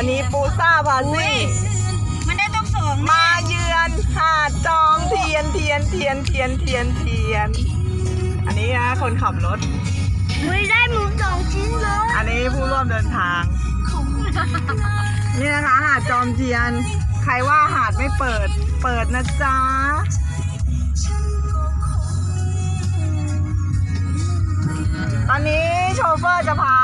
วันนี้ปูซ่าพาซี่มันได้ต้องสองมาเยือนหาดจอมเทียนเทียนเทียนเทียนเทียนเทียน อันนี้นะคนขับรถไม่ได้หมูสองชิ้นเลยอันนี้ผู้ร่วมเดินทาง นี่นะคะหาดจอมเทียน ใครว่าหาดไม่เปิด เปิดนะจ๊ะ ตอนนี้โชเฟอร์จะพา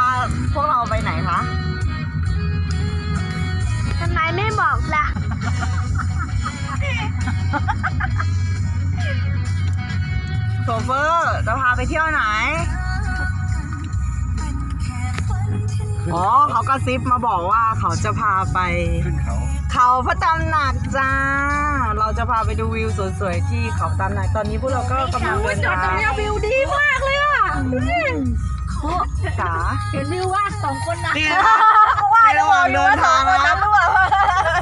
เฟอร์จะพาไปเที่ยวไหน อ๋อเขากระซิบมาบอกว่าเขาจะพาไป ขึ้นเขาเขาพระตำหนักจ้า เราจะพาไปดูวิวสวยๆที่เขาตำหนักตอนนี้พวกเราก็กำลังเดินทางวิวดีมากเลยอะจ๋าเห็นวิวว่าสองคนนะนี่นะคะในระหว่างเดินทางนะครับ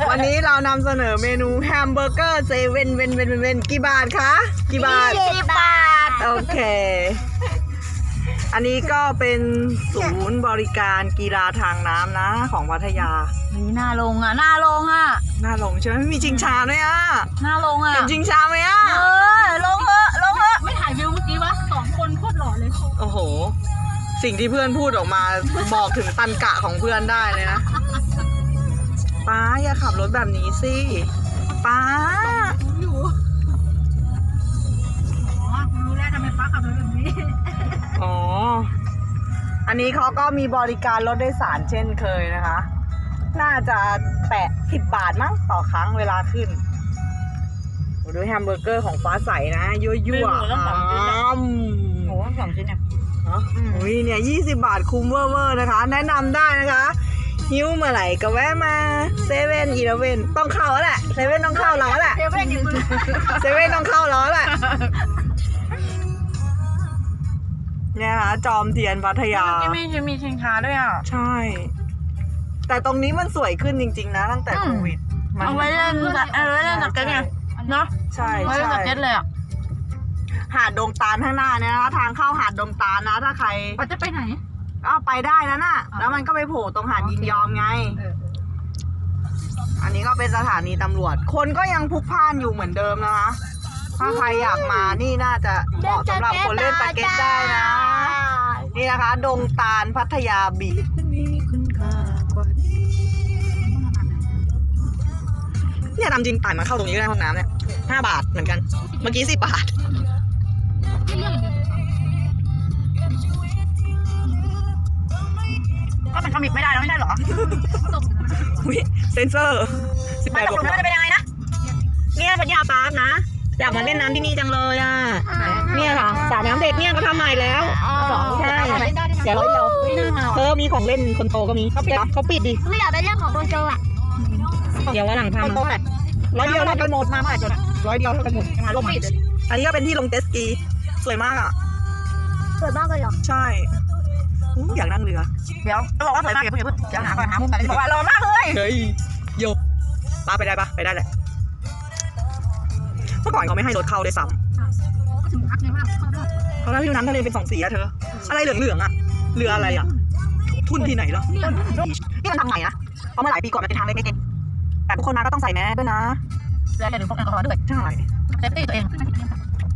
วันนี้เรานำเสนอเมนูแฮมเบอร์เกอร์เซเว่นเว่นเว่นเว่นเว่นกี่บาทคะ กี่บาท สิบบาท โอเค อันนี้ก็เป็นศูนย์บริการกีฬาทางน้ำนะ ของพัทยา นี่หน้าลงอะหน้าลงอะน่าลงใช่ไหมมีชิงช้าด้วยอะหน้าลงอะเห็นชิงช้าไหมอะ เออลงเถอะลงเถอะไม่ถ่ายวิวเมื่อกี้วะสองคนโคตรหล่อเลยโอ้โห สิ่งที่เพื่อนพูดออกมาบอกถึงตันกะของเพื่อนได้เลยนะ ป้าอย่าขับรถแบบนี้สิ ป้า อันนี้เขาก็มีบริการรถโดยสารเช่นเคยนะคะ น่าจะแปะสิบบาทมั้งต่อครั้งเวลาขึ้นโอ้ดูแฮมเบอร์เกอร์ของฟ้าใสนะยั่วยั่วไม่หมูแล้วสองชิ้นอะอ้ำโอ้สองชิ้นเนี่ยเนาะอุ้ยเนี่ยยี่สิบาทคุ้มเวอร์เวอร์นะคะ แนะนำได้นะคะหิวเมื่อไหร่ก็แวะมาเซเว่นอีเลเว่นต้องเข้าแล้วแหละเซเว่นต้องเข้าแล้วแหละเซเว่นอยู่เซเว่นต้องเข้าแล้วแหละ เนี่ยค่ะจอมเทียนพัทยา ที่มีมีชิงช้าด้วยอะ ใช่ แต่ตรงนี้มันสวยขึ้นจริง ๆ นะตั้งแต่อืมโควิดมันเอาไว้เล่นเอาไว้เล่นสเก็ตไงเนาะใช่เอาไว้เล่นใช่สเก็ตเลยอะหาดดงตาลข้างหน้าเนี่ยนะคะทางเข้าหาดดงตาลนะ ถ้าใครป้าจะไปไหนก็ไปได้นะน่ะ แล้วมันก็ไปโผล่ตรงหาดยินยอมไงเอออันนี้ก็เป็นสถานีตำรวจ คนก็ยังพลุกพล่านอยู่เหมือนเดิมนะคะ ถ้าใครอยากมานี่น่าจะเหมาะสำหรับคนเล่นสเก็ตได้นะ นี่นะคะ ดงตาลพัทยาบีชเนี่ยตามจริงต่านมาเข้าตรงนี้ก็ได้ห้องน้ำเนี่ยห้าบาทเหมือนกัน เมื่อกี้สิบบาทก็มันทำมิดไม่ได้แล้วไม่ใช่เหรออุ๊ยเซนเซอร์สิบแปมันดตบกวกลงแล้วมันจะเป็นยังไงนะเนี่ยพัทยาปาร์คนะ อยากมาเล่นน้ำที่นี่จังเลยอะ เนี่ยค่ะสระน้ำเด็กเนี่ยเขาทำใหม่แล้วสองใช่เดี๋ยวเราเดี๋ยวเออมีของเล่นคนโตก็มีเขาปิดเขาปิดดิไม่อยากไปเรื่องของโดนโจอะเดี๋ยววันหลังคนทำโตแหละร้อยเดียวเท่ากันหมดมาเมื่อไหร่จนอะร้อยเดียวเท่ากันหมดมาลงปิดอันนี้ก็เป็นที่ลงเจตสกีสวยมากอะสวยมากเลยเหรอใช่อู้อยากนั่งเรือ เดี๋ยวจะบอกว่าสวยมากอย่าเพิ่งอย่าเพิ่งเดี๋ยวหาก่อนหามุมกันบอกว่ารอมากเลยเฮ้ยโยกปาไปได้ปะไปได้แหละ เมื่อก่อนเขาไม่ให้รถเข้าด้วยซ้ก็ถึงพักเลยว่าเข้าได้ำเขาให้ดูน้ำทะเลเป็นสองสีอะเธอ อะไรเหลืองๆอะเรืออะไรอะทุนที่ไหนเหรอนี่มันทำใหม่นะเพราะเมื่อหลายปีก่อนมันเป็นทางเล็กๆเองแต่ทุกคนมาก็ต้องใส่แมสด้วยนะ แล้วอย่าลืมพกแอลกอฮอล์ด้วยใช่เซฟตี้ตัวเอง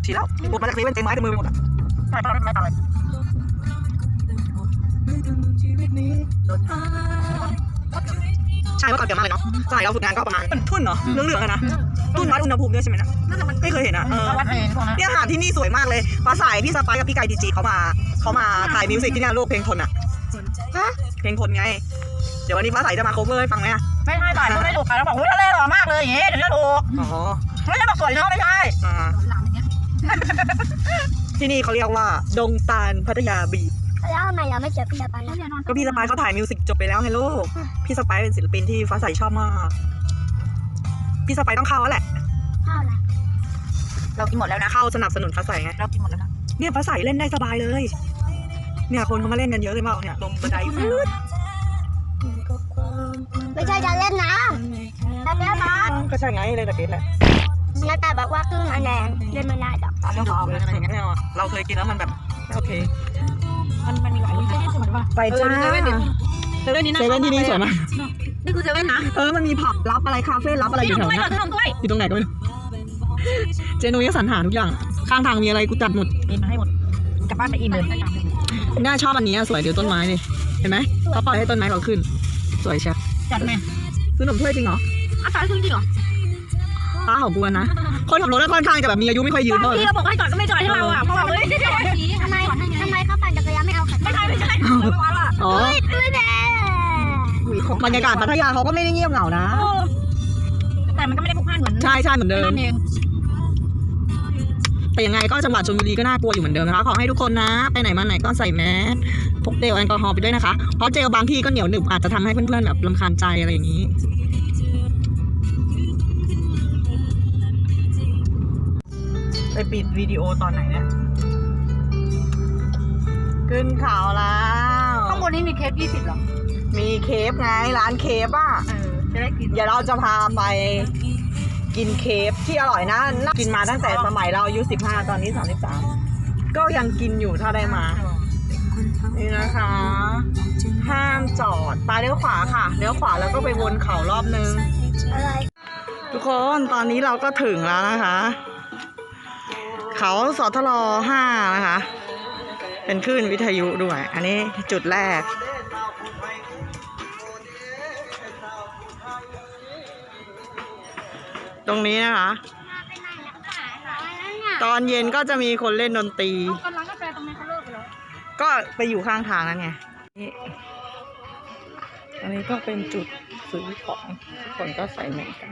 ฉีดแล้วหมดมาจากเซเว่นเต็มไม้เต็มมือไปหมดอะใช่เพราะเราไม่ต่างเลยใช่เมื่อก่อนเยอะมากเลยเนาะสมัยเราฝึกงานก็ประมาณทุ่นเนาะเหลืองๆอะนะ ทุ่นวัดอุณหภูมิด้วยใช่ไหมนะไม่เคยเห็นอะเออวัดเองพวกนั้นเนี่ยหาดที่นี่สวยมากเลยฟ้าใสพี่สไปร์กับพี่ไก่ดีจีเขามาเขามาถ่ายมิวสิกที่เนี่ยรูปเพลงทนอะเพลงทนไง เดี๋ยววันนี้ฟ้าใสจะมา cover ให้ฟังไหมอะไม่ใช่ถ่ายรูปไม่ถูกกันแล้วบอกอุ้ยทะเลหล่อมากเลยอย่างงี้ถึงจะถูกอ๋อไม่ใช่บอกสวยเนาะไม่ใช่อ่าหลังอย่างเงี้ยที่นี่เขาเรียกว่า ดงตาลพัทยาบีชแล้วทำไมเราไม่เจอพี่ละปันแล้วเนี่ยนอนก็พี่สไปร์เขาถ่ายมิวสิกจบไปแล้วไงลูกพี่สไปร์เป็นศิลปินที่ฟ้าใสชอบมาก พี่สไปร์ต้องเข้าแล้วแหละข้าวอะไรเรากินหมดแล้วนะ เข้าสนับสนุนฟ้าใสไง เรากินหมดแล้วนะเนี่ยฟ้าใสเล่นได้สบายเลย เนี่ยคนเขามาเล่นกันเยอะเลยมากเนี่ยลงบันไดฟืดไม่ใช่จะเล่นน้ำแต่เล่นน้ก็ใช่ไงเลยตะเกียบแหละำน้าตาบอกว่าครึ่งอันแดงเล่นไม่ได้หรอกเรื่องของอะไรอย่างเงี้ยไม่เอาอะเราเคยกินแล้วมันแบบไม่โอเคมันมันมีหลายวิธีที่สวยว่าไปจ้าเซเว่นนี้นะเซเว่นที่นี่สวยมาก นี่คือเซเว่นนะเออมันมีผับรับอะไรคาเฟ่รับอะไรอยู่แถวด้วยเนี้ยขนมด้วยอยู่ตรงไหนก็ไม่รู้เจนุ้ยก็สรรหาทุกอย่าง ข้างทางมีอะไรกูจัดหมดมีมาให้หมด กลับบ้านไปอิ่มเลยน่าชอบอันนี้อะสวยเดี๋ยวต้นไม้ดิเห็นไหมเขาปล่อยให้ต้นไม้เขาขึ้น สวยเชียวจัดไหมซื้อขนมถ้วยจริงเหรออาจารย์ซื้อจริงเหรอป้าของกวนนะคนขับรถก็ค่อนข้างจะแบบมีอายุไม่ค่อยยืนเท่าไหร่ พี่เราบอกให้จอดก็ไม่จอดให้เราอะเพราะว่าเฮ้ยไม่ใช่ทำไมทำไมเขาปั่นจักรยานไม่เอาขัดไม่ใช่ไม่ใช่ไม่ว่าล่ะอ๋อตุ้ยแด งบรรยากาศพัทยาเขาก็ไม่ได้เงียบเหงานะ แต่มันก็ไม่ได้พลุกพล่านเหมือนใช่ใช่เหมือนเดิม นั่นเองแต่ยังไงก็จังหวัดชลบุรีก็น่ากลัวอยู่เหมือนเดิมนะคะ ขอให้ทุกคนนะ ไปไหนมาไหนก็ใส่แมสพกเจลแอลกอฮอล์ไปด้วยนะคะ เพราะเจลบางที่ก็เหนียวหนึบอาจจะทำให้เพื่อนๆแบบรำคาญใจอะไรอย่างนี้ ไปปิดวิดีโอตอนไหนเนี่ย ขึ้นเขาแล้ว ข้างบนนี้มีเค้กยี่สิบหรอ มีเคฟไงร้านเคฟอะ เออจะได้กินเดี๋ยวเราจะพาไปกินเคฟที่อร่อยนะน่ากินมาตั้งแต่สมัยเราอายุ 15 ตอนนี้ 33 ก็ยังกินอยู่ถ้าได้มา นี่นะคะ ห้ามจอดไปเลี้ยวขวาค่ะ เลี้ยวขวาแล้วก็ไปวนเขารอบนึงอะไรทุกคนตอนนี้เราก็ถึงแล้วนะคะ เขาสทลห้านะคะ เป็นคลื่นวิทยุด้วย อันนี้จุดแรก ตรงนี้นะคะ ตอนเย็นก็จะมีคนเล่นดนตรี คนร้านกาแฟตรงนี้เขาเลิกไปแล้วก็ไปอยู่ข้างทางนั่นไงนี่อันนี้ก็เป็นจุดซื้อของทุกคนก็ใส่เหมือนกัน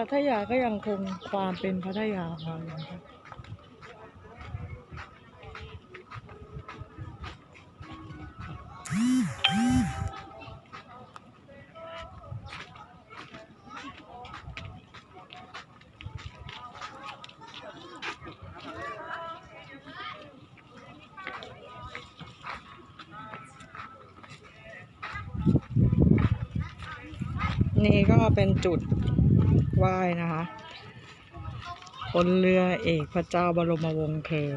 พัทยาก็ยังคงความเป็นพัทยาของเราอยู่นะคะนี่ก็เป็นจุด ไหว้นะคะบนเรือเอกพระเจ้าบรมวงศ์เธอ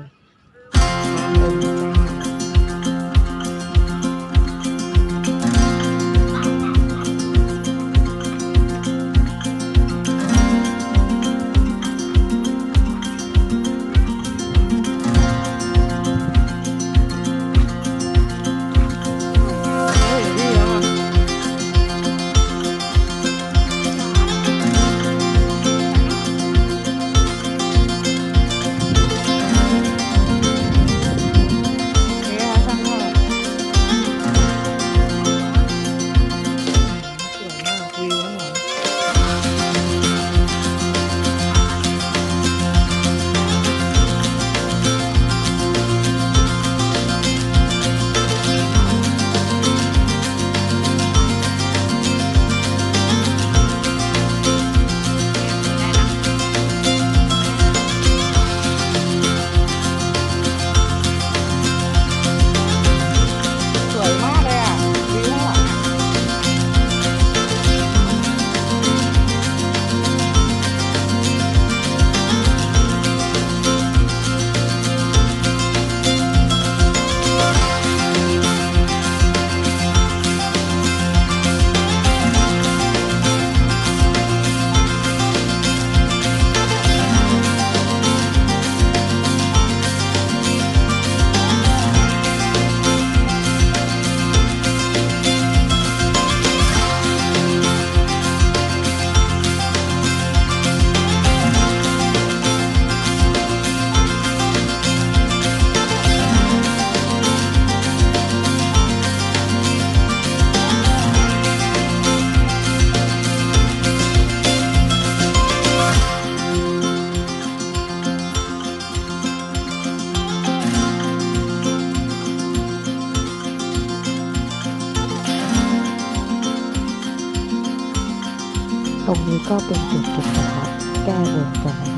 ตรงนี้ก็เป็นจุดจุดประทัดแก้บนกัน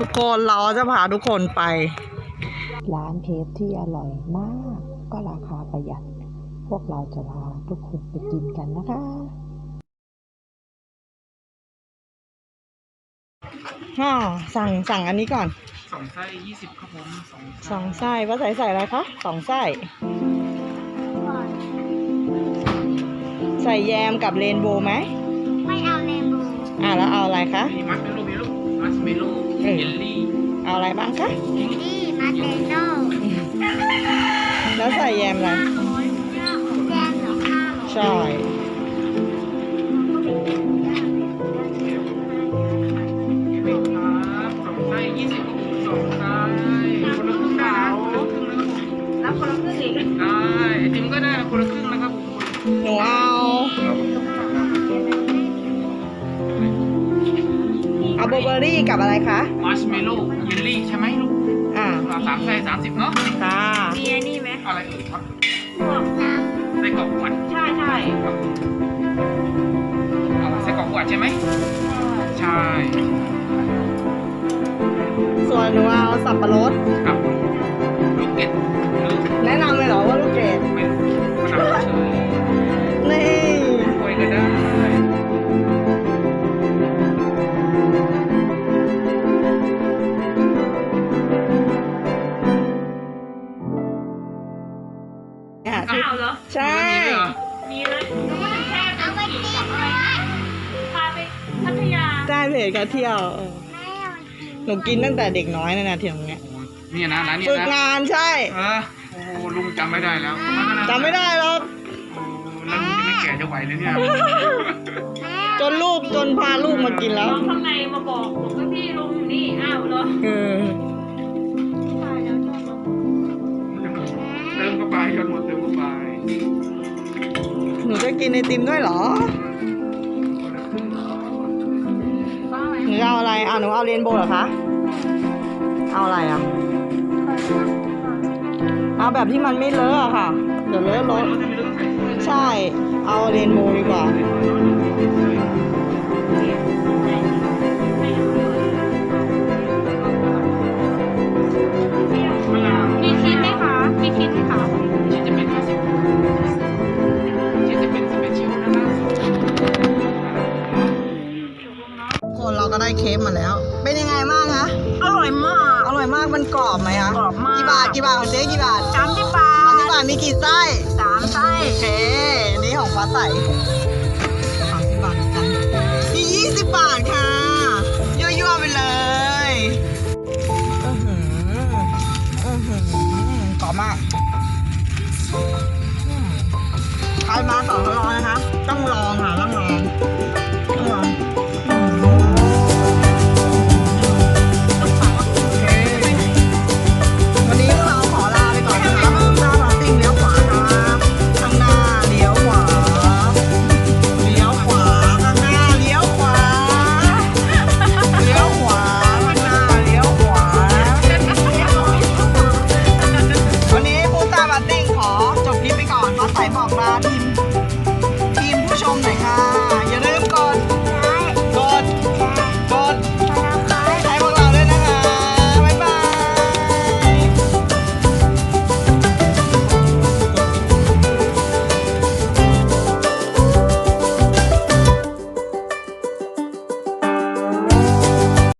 ทุกคนเราจะพาทุกคนไป ร้านเคฟที่อร่อยมาก ก็ราคาประหยัด พวกเราจะพาทุกคนไปกินกันนะคะอ๋อสั่งสั่งอันนี้ก่อนสองไส้ยี่สิบครับผมสองสองไส้ว่าใส่ใส่อะไรคะสองไส้ใส่แยมกับเรนโบว์ไหมไม่เอาเลมบูอะแล้วเอาอะไรคะมีมัสเมลโล่มีลูก มัสเมลโล่เออเยลลี่เอาอะไรบ้างคะนี่มาเตโน่แล้วใส่แยมอะไรแกงเหรอข้าวเหรอใช่ไหมครับสองไส้ยี่สิบครับผมสองไส้คนละครึ่งได้นะคนละครึ่งนะครับแล้วคนละครึ่งอีกได้ไอติมก็ได้นะคนละครึ่งนะครับผมหนูเอา เอาเบอร์เบอรี่กับอะไรคะมัสเมลโล่เยลลี่ใช่ไหมลูกอ่าอ่าสามไส้สามสิบเนาะค่ะมีไอ้นี่ไหมอะไรเอ่ยครับพวกน้ไส้กรอกหวานำใช่ใช่ครับเอาไส้กรอกหวานใช่ไหมใช่ ส่วนหนูเอาสับปะรดกับ นหนูกินตั้งแต่เด็กน้อยนะนะเที่ยวเนี้ยโอ้ยนี่นะร้านนี้ฝึกนะงานใช่เออโอ้โหลุงจำไม่ได้แล้วจำไม่ได้หรอกโอ้แล้วลุงจะไม่แก่จะไหวเลยเนี่ยจนลูกจนพาลูกมากินแล้ว น้องข้างในมาบอกบอกว่าพี่ลุงอยู่นี่ อ้าวเหรอเออตายแล้วชอบน้องเติมเข้าไปยนหมดเติมเข้าไป หนูจะกินไอติมด้วยเหรอ อาอะไรอะหนูเอาเรนโบว์เหรอคะ เอาอะไรอะ เอาแบบที่มันไม่เลอะอะค่ะ เดี๋ยวเลอะรถ ใช่ เอาเรนโบว์ดีกว่ามะนาวมีคิดไหมคะ มีคิดไหมคะชิ้นจะเป็น50ชิ้น เราก็ได้เค้กมาแล้ว เป็นยังไงบ้างคะอร่อยมาก อร่อยมากมันกรอบไหมคะกรอบมาก กี่บาทกี่บาทของเจ๊กี่บาทสามสิบบาสามสิทบบาทมีกี่ไส้สามไส้โอเคนี่ของฟ้าใสสามสิบบาทเหมือนกันนี่ยี่สิบบาทค่ะยั่วๆไปเลยอือหืออือหือกรอบมากอืมใครมาสองร้อยนะคะ ต้องลองค่ะต้อง